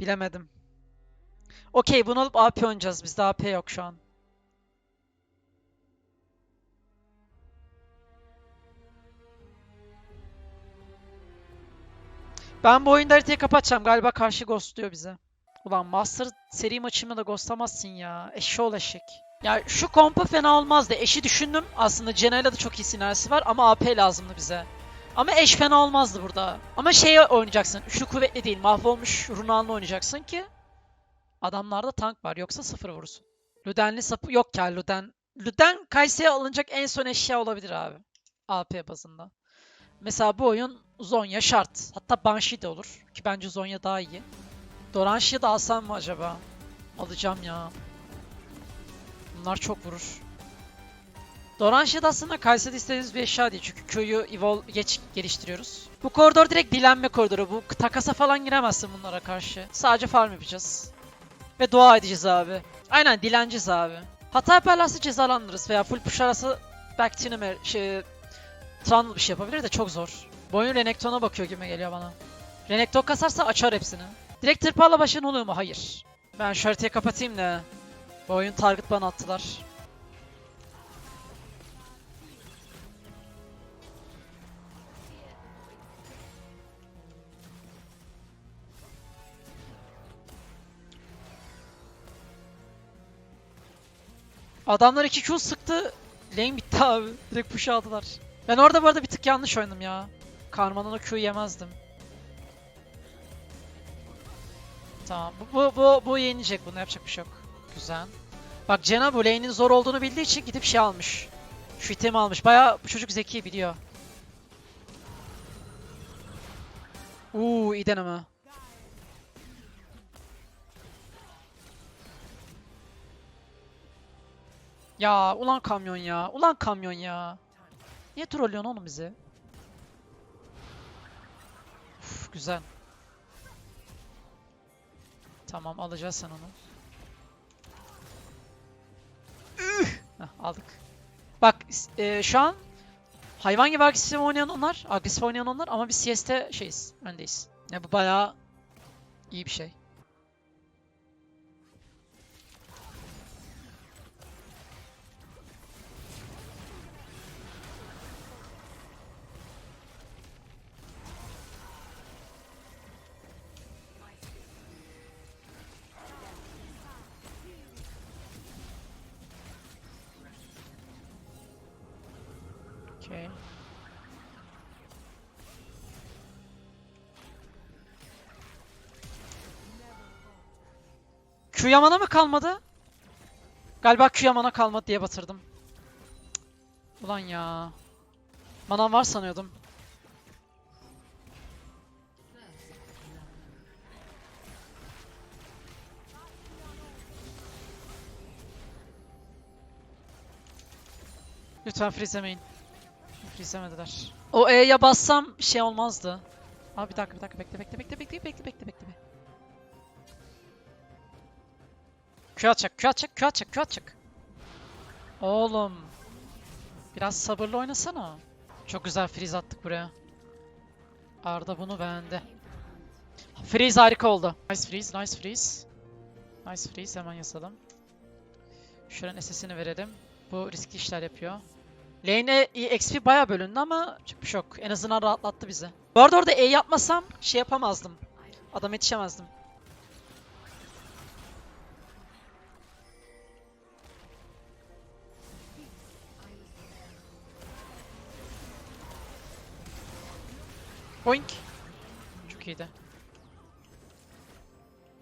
Bilemedim. Okey bunu alıp AP oynayacağız. Bizde AP yok şu an. Ben bu oyunda haritayı kapatacağım. Galiba karşı ghostluyor bize. Ulan Master seri maçımı da ghostlamazsın ya. Eşşoğlu eşek. Ya şu kompa fena olmazdı. Eşi düşündüm. Aslında Cena'yla da çok iyi sinerjisi var ama AP lazımdı bize. Ama eş fena olmazdı burada. Ama şeye oynayacaksın. Üçlü kuvvetli değil. Mahvolmuş Runan'la oynayacaksın ki adamlarda tank var. Yoksa sıfır vurursun. Luden'li sapı yok ya Luden. Luden Kayseri'ye alınacak en son eşya olabilir abi. AP bazında. Mesela bu oyun Zonya şart. Hatta Banshee de olur. Ki bence Zonya daha iyi. Doranshi'yi de alsam mı acaba? Alacağım ya. Bunlar çok vurur. Doranşi de aslında Kayseri'de istediğimiz bir eşya değil. Çünkü köyü evol geç geliştiriyoruz. Bu koridor direkt dilenme koridoru. Bu takasa falan giremezsin bunlara karşı. Sadece farm yapacağız. Ve dua edeceğiz abi. Aynen dilenciz abi. Hata yaparlarsa cezalandırırız veya full pushlarsa back Tinamer şey Trundle bir şey yapabilir de çok zor. Bu oyun Renekton'a bakıyor gibi geliyor bana. Renekton kasarsa açar hepsini. Direkt tırparla başın oluyor mu? Hayır. Ben şu kapatayım da. Bu oyun target bana attılar. Adamlar 2 Q sıktı. Lane bitti abi. Direkt push aldılar. Ben orada bu arada bir tık yanlış oynadım ya. Karmanın o Q'yu yemezdim. Tamam. Bu, bu, bu, bu yenilecek. Buna yapacak bir şey yok. Güzel. Bak Cena bu lane'in zor olduğunu bildiği için gidip şey almış. Şu itemi almış. Baya bu çocuk zeki biliyor. Uuu iyi deneme. Ya ulan kamyon ya. Ulan kamyon ya. Niye trollüyorsun oğlum bizi? Uf, güzel. Tamam alacağız sen onu. Heh, aldık. Bak e, şu an hayvan gibi agresif oynayan onlar, agresif oynayan onlar ama biz CS'te şeyiz, öndeyiz. Ya bu bayağı iyi bir şey. Okay. Q Yaman'a mı kalmadı? Galiba Q Yaman'a kalmadı diye batırdım. Ulan ya. Manam var sanıyordum. Lütfen freezemeyin. Freezemediler. O E'ye bassam şey olmazdı. Abi bir dakika bir dakika bekle bekle bekle bekle bekle bekle bekle. Q atacak Q atacak Q atacak Q atacak. Oğlum. Biraz sabırlı oynasana. Çok güzel freeze attık buraya. Arda bunu beğendi. Freeze harika oldu. Nice freeze, nice freeze. Nice freeze hemen yasalım. Şuranın SS'ini verelim. Bu riskli işler yapıyor. Lane'e XP bayağı bölündü ama çok bir şey yok. En azından rahatlattı bizi. Bu arada orada E yapmasam şey yapamazdım. Adam yetişemezdim. Boink. Çok iyiydi.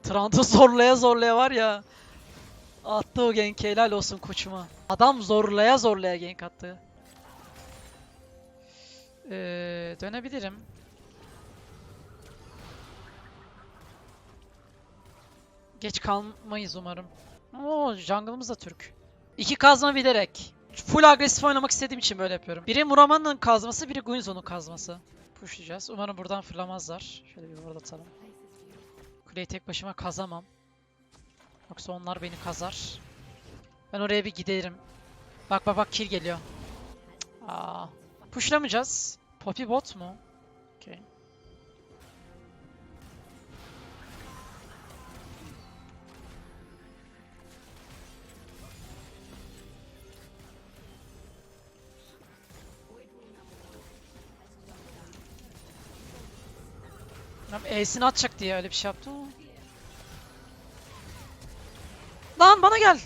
Trant'ı zorlaya zorlaya var ya. Attı o gank helal olsun koçuma. Adam zorlaya zorlaya gank attı. Ee, dönebilirim. Geç kalmayız umarım. Oo, jungle'ımız da Türk. İki kazma bilerek. Full agresif oynamak istediğim için böyle yapıyorum. Biri Murama'nın kazması, biri Guinzo'nun kazması. Pushlayacağız. Umarım buradan fırlamazlar. Şöyle bir ward atalım. Kuleyi tek başıma kazamam. Yoksa onlar beni kazar. Ben oraya bir giderim. Bak bak bak kill geliyor. Aa. Pushlamayacağız. Poppy bot mu? Okey. Lan E'sini atacak diye öyle bir şey yaptı. Lan bana gel.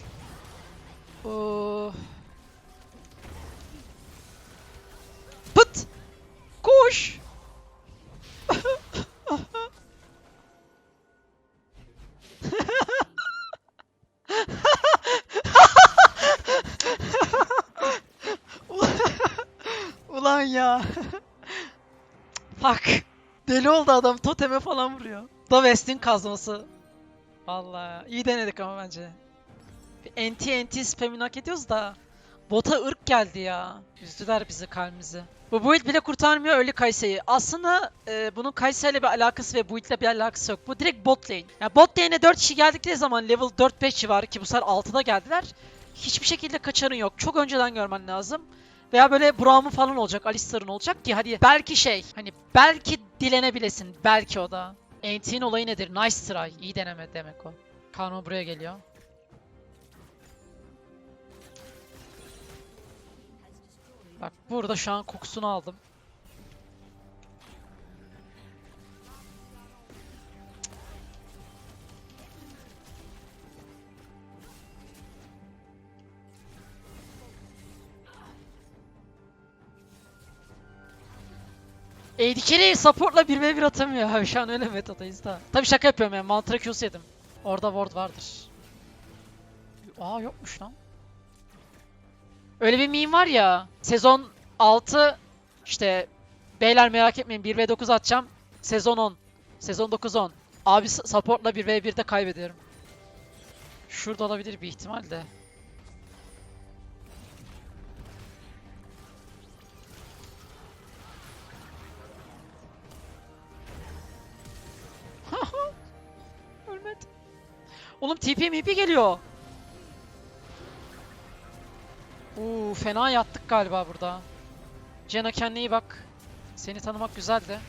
Oo. Koş. Ulan ya. Fuck. Deli oldu adam. Toteme falan vuruyor. Da West'in kazması. Vallahi iyi denedik ama bence. Bir anti anti spam'ini hak ediyoruz da. Bota ırk geldi ya. Üzdüler bizi kalbimizi. Bu build bile kurtarmıyor öyle Kayse'yi. Aslında e, bunun Kayse'yle bir alakası ve build'le bir alakası yok. Bu direkt bot lane. Yani bot lane'e 4 kişi geldikleri zaman level 4-5 civarı ki bu sefer 6'da geldiler. Hiçbir şekilde kaçarın yok. Çok önceden görmen lazım. Veya böyle Braum'un falan olacak, Alistar'ın olacak ki hadi belki şey, hani belki dilenebilesin, belki o da. Anti'nin olayı nedir? Nice try, iyi deneme demek o. Kano buraya geliyor. Bak burada şu an kokusunu aldım. Carry supportla 1v1 atamıyor abi şu an öyle metadayız da. Tabi şaka yapıyorum yani mantra Q'su yedim. Orada ward vardır. Aa yokmuş lan. Öyle bir meme var ya. Sezon 6 işte beyler merak etmeyin 1v9 atacağım. Sezon 10. Sezon 9 10. Abi supportla 1v1'de kaybediyorum. Şurada olabilir bir ihtimal de. Ölmedi. Oğlum TP MP geliyor. Uuu fena yattık galiba burada. Cena kendine iyi bak. Seni tanımak güzeldi.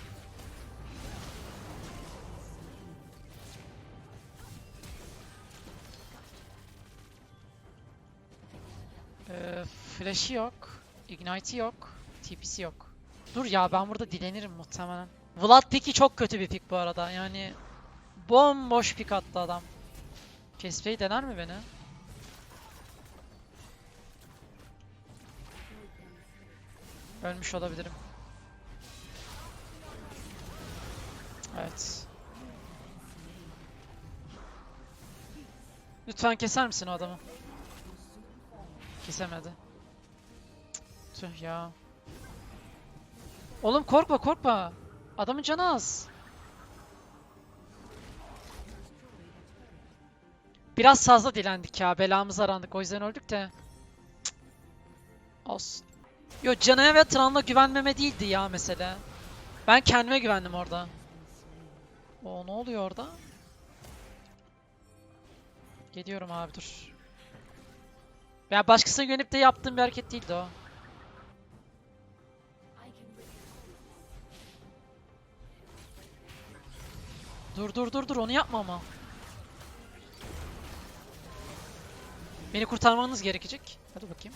Ee, flash'i yok. Ignite'i yok. TP'si yok. Dur ya ben burada dilenirim muhtemelen. Vlad pick'i çok kötü bir pick bu arada. Yani bomboş pick attı adam. Caspe'yi dener mi beni? Ölmüş olabilirim. Evet. Lütfen keser misin o adamı? Kesemedi. Tüh ya. Oğlum korkma korkma. Adamın canı az. Biraz fazla dilendik ya. Belamızı arandık. O yüzden öldük de. Cık. Olsun. Yo Can'a ve Tran'la güvenmeme değildi ya mesele. Ben kendime güvendim orada. O ne oluyor orada? Geliyorum abi dur. Ya başkasına güvenip de yaptığım bir hareket değildi o. Dur dur dur dur onu yapma ama. Beni kurtarmanız gerekecek. Hadi bakayım.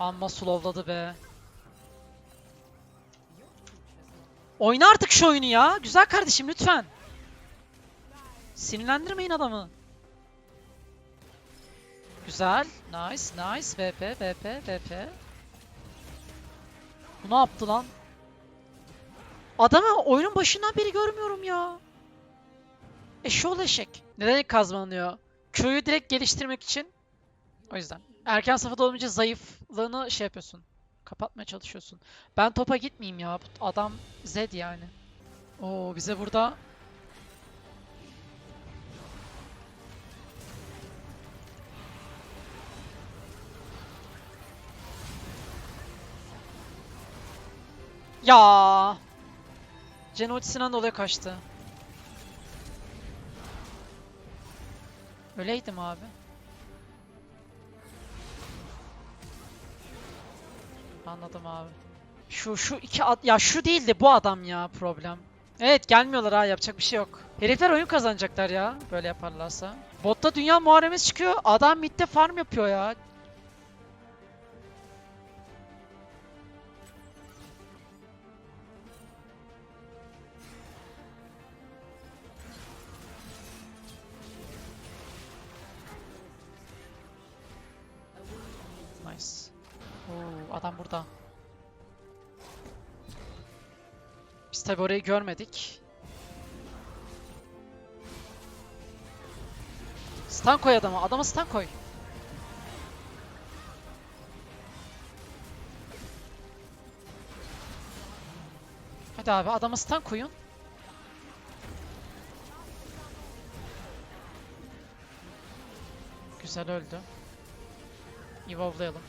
Amma slowladı be. Oyna artık şu oyunu ya. Güzel kardeşim lütfen. Sinirlendirmeyin adamı. Güzel. Nice, nice. VP, VP, VP. Bu ne yaptı lan? Adamı oyunun başından beri görmüyorum ya. Eşoğlu eşek. Neden kazmanıyor? Q'yu direkt geliştirmek için. O yüzden. Erken safhada olunca zayıflığını şey yapıyorsun. Kapatmaya çalışıyorsun. Ben topa gitmeyeyim ya. Adam Zed yani. Oo bize burada Ya. Jen ultisinden dolayı kaçtı. Öyleydim abi. Anladım abi. Şu şu iki ad ya şu değildi bu adam ya problem. Evet gelmiyorlar ha yapacak bir şey yok. Herifler oyun kazanacaklar ya böyle yaparlarsa. Botta dünya muharebesi çıkıyor. Adam midde farm yapıyor ya. Tabi orayı görmedik. Stun koy adama. Adama stun koy. Hadi abi adama stun koyun. Güzel öldü. Evolve'layalım.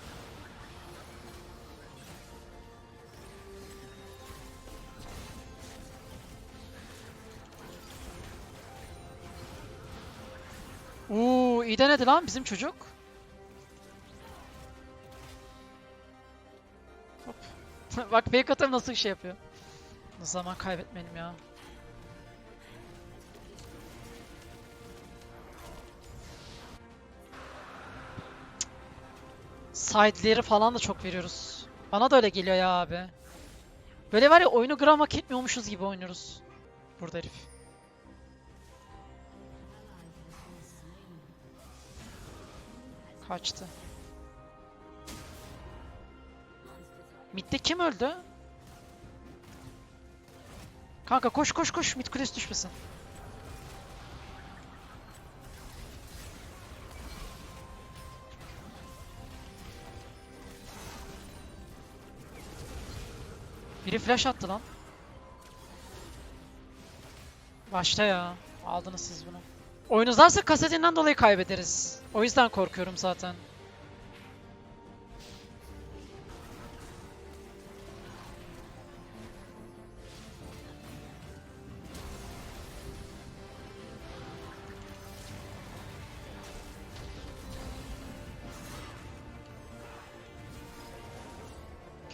Uuu iyi denedi lan bizim çocuk. Hop. Bak fake atarım nasıl şey yapıyor. Zaman kaybetmeyelim ya. Side'leri falan da çok veriyoruz. Bana da öyle geliyor ya abi. Böyle var ya oyunu gram hak etmiyormuşuz gibi oynuyoruz. Burada herif. Kaçtı. Mid'de kim öldü? Kanka koş koş koş mid kulesi düşmesin. Biri flash attı lan. Başta ya. Aldınız siz bunu. Oyun kasetinden dolayı kaybederiz. O yüzden korkuyorum zaten.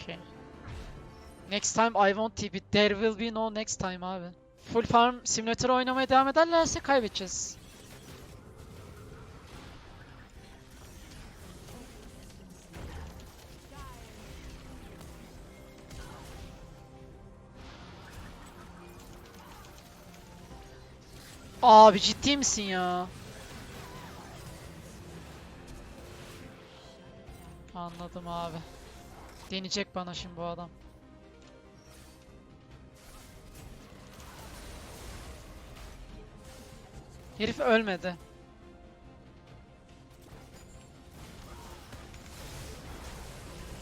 Okay. Next time I won't tip it. There will be no next time abi. Full farm simülatör oynamaya devam ederlerse kaybedeceğiz. Abi ciddi misin ya? Anladım abi. Deneyecek bana şimdi bu adam. Herif ölmedi.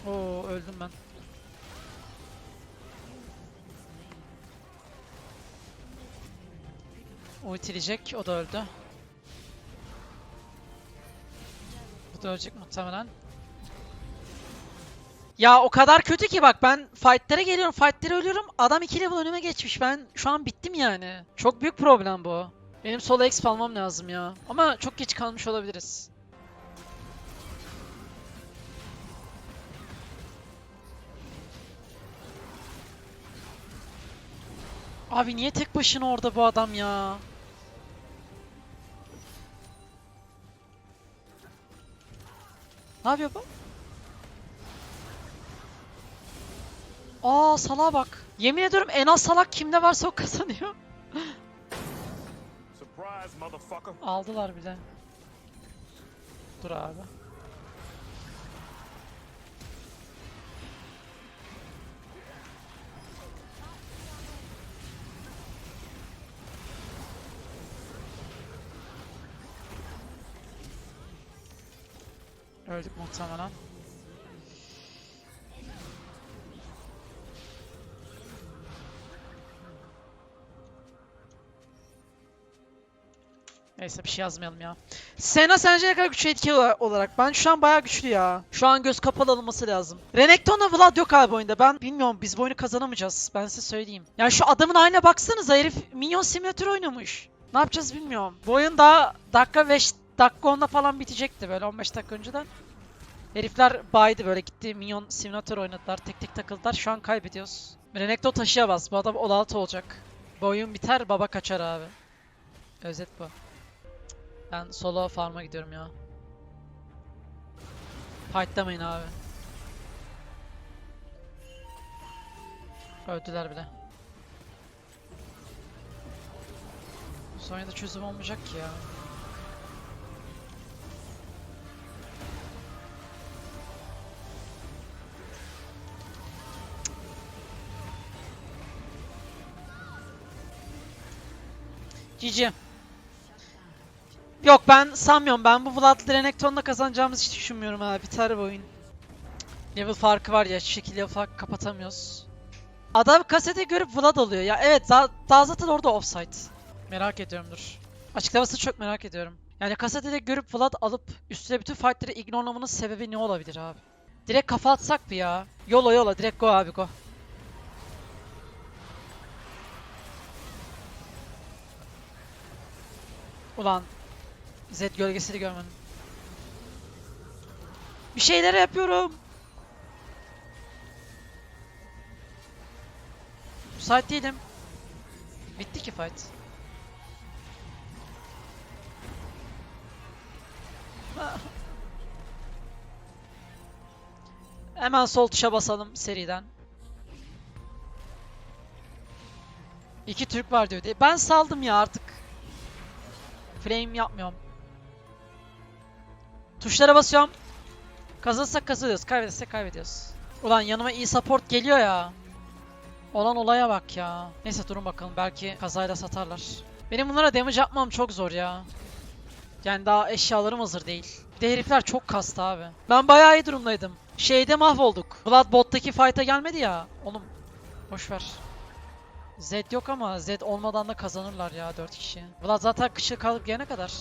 Oo öldüm ben. Ultileyecek, o da öldü. Bu da ölecek muhtemelen. Ya o kadar kötü ki bak ben fight'lere geliyorum, fight'lere ölüyorum. Adam 2 level önüme geçmiş. Ben şu an bittim yani. Çok büyük problem bu. Benim solo exp almam lazım ya. Ama çok geç kalmış olabiliriz. Abi niye tek başına orada bu adam ya? Ne yapıyor bu? Aa salağa bak. Yemin ediyorum en az salak kimde varsa o kazanıyor. Aldılar bile. Dur abi. Öldük muhtemelen. Neyse bir şey yazmayalım ya. Sena sence ne kadar güçlü etki ola- olarak? Ben şu an bayağı güçlü ya. Şu an göz kapalı alınması lazım. Renekton'la Vlad yok abi oyunda. Ben bilmiyorum biz bu oyunu kazanamayacağız. Ben size söyleyeyim. Yani şu adamın haline baksanıza herif Minyon Simulator oynamış. Ne yapacağız bilmiyorum. Bu oyun daha dakika 5 dakika 10'da falan bitecekti böyle 15 dakika önceden. Herifler baydı böyle gitti Minyon Simulator oynadılar. Tek tek takıldılar. Şu an kaybediyoruz. Renekton taşıyamaz. Bu adam 16 olacak. Bu oyun biter baba kaçar abi. Özet bu. Ben solo farm'a gidiyorum ya. Fightlamayın abi. Öldüler bile. Sonya'da çözüm olmayacak ki ya. GG. Yok ben sanmıyorum. Ben bu Vlad'la Renekton'la kazanacağımızı hiç düşünmüyorum ha. Biter bu oyun. Level farkı var ya. Şekilde level farkı kapatamıyoruz. Adam kasete görüp Vlad alıyor. Ya evet daha, daha zaten orada offside. Merak ediyorum dur. Açıklamasını çok merak ediyorum. Yani kasete de görüp Vlad alıp üstüne bütün fightları ignorlamanın sebebi ne olabilir abi? Direkt kafa atsak mı ya? Yola yola direkt go abi go. Ulan Z gölgesini görmedim. Bir şeyler yapıyorum. Müsait değilim. Bitti ki fight. Hemen sol tuşa basalım seriden. İki Türk var diyor. diye. Ben saldım ya artık. Flame yapmıyorum. Tuşlara basıyorum. Kazanırsak kazanıyoruz. Kaybedersek kaybediyoruz. Ulan yanıma iyi support geliyor ya. Olan olaya bak ya. Neyse durun bakalım. Belki kazayla satarlar. Benim bunlara damage yapmam çok zor ya. Yani daha eşyalarım hazır değil. Bir de herifler çok kastı abi. Ben bayağı iyi durumdaydım. Şeyde mahvolduk. Blood bot'taki fight'a gelmedi ya. Oğlum boşver. Z yok ama Z olmadan da kazanırlar ya 4 kişi. Vlad zaten kışı kalıp gelene kadar.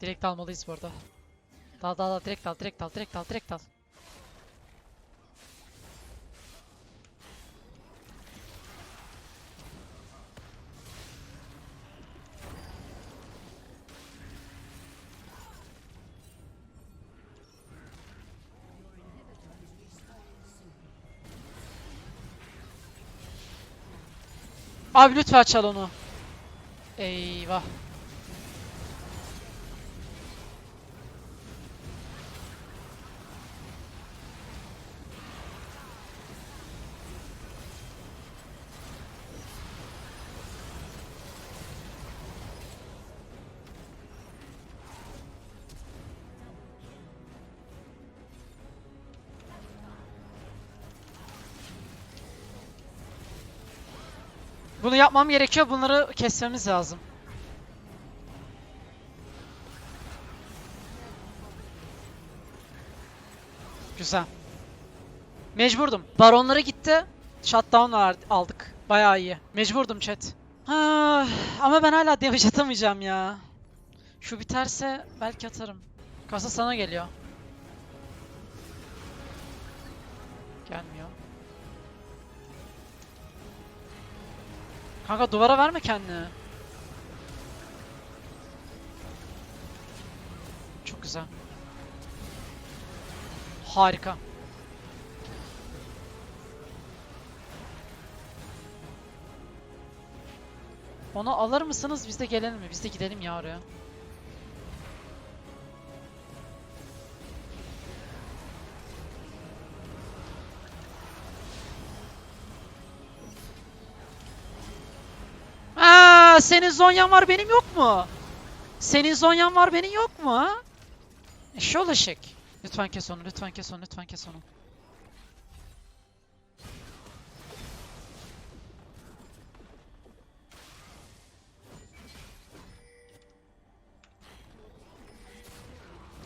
Direkt almalıyız bu arada. Dal dal dal direkt dal direkt dal direkt dal direkt dal. Abi lütfen çal onu. Eyvah. Bunu yapmam gerekiyor. Bunları kesmemiz lazım. Güzel. Mecburdum. Baronlara gitti. Shutdown aldık. Bayağı iyi. Mecburdum chat. Ha, ama ben hala damage atamayacağım ya. Şu biterse belki atarım. Kasa sana geliyor. Gelmiyor. Kanka duvara verme kendini. Çok güzel. Harika. Onu alır mısınız? Biz de gelelim mi? Biz de gidelim ya oraya. Senin Zonyan var benim yok mu? Senin Zonyan var benim yok mu? Eşşoğlu eşek. Lütfen kes onu, lütfen kes onu, lütfen kes onu.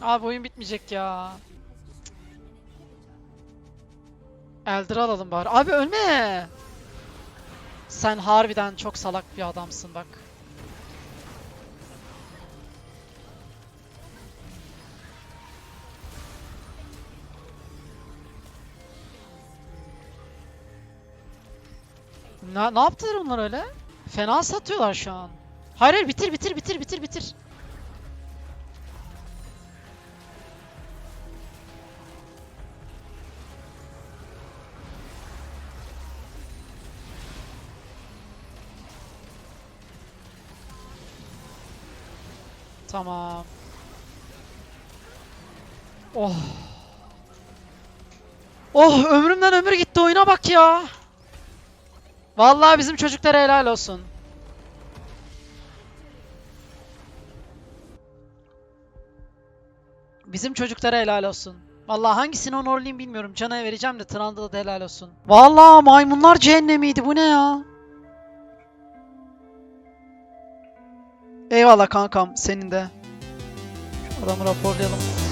Abi oyun bitmeyecek ya. Elder alalım bari. Abi ölme. Sen harbiden çok salak bir adamsın bak. Ne, ne yaptılar onlar öyle? Fena satıyorlar şu an. Hayır hayır bitir bitir bitir bitir bitir. Tamam. Oh. Oh ömrümden ömür gitti oyuna bak ya. Vallahi bizim çocuklara helal olsun. Bizim çocuklara helal olsun. Vallahi hangisini honorlayayım bilmiyorum. Can'a vereceğim de Trundle'a da helal olsun. Vallahi maymunlar cehennemiydi. Bu ne ya? Eyvallah kankam senin de. Şu adamı raporlayalım.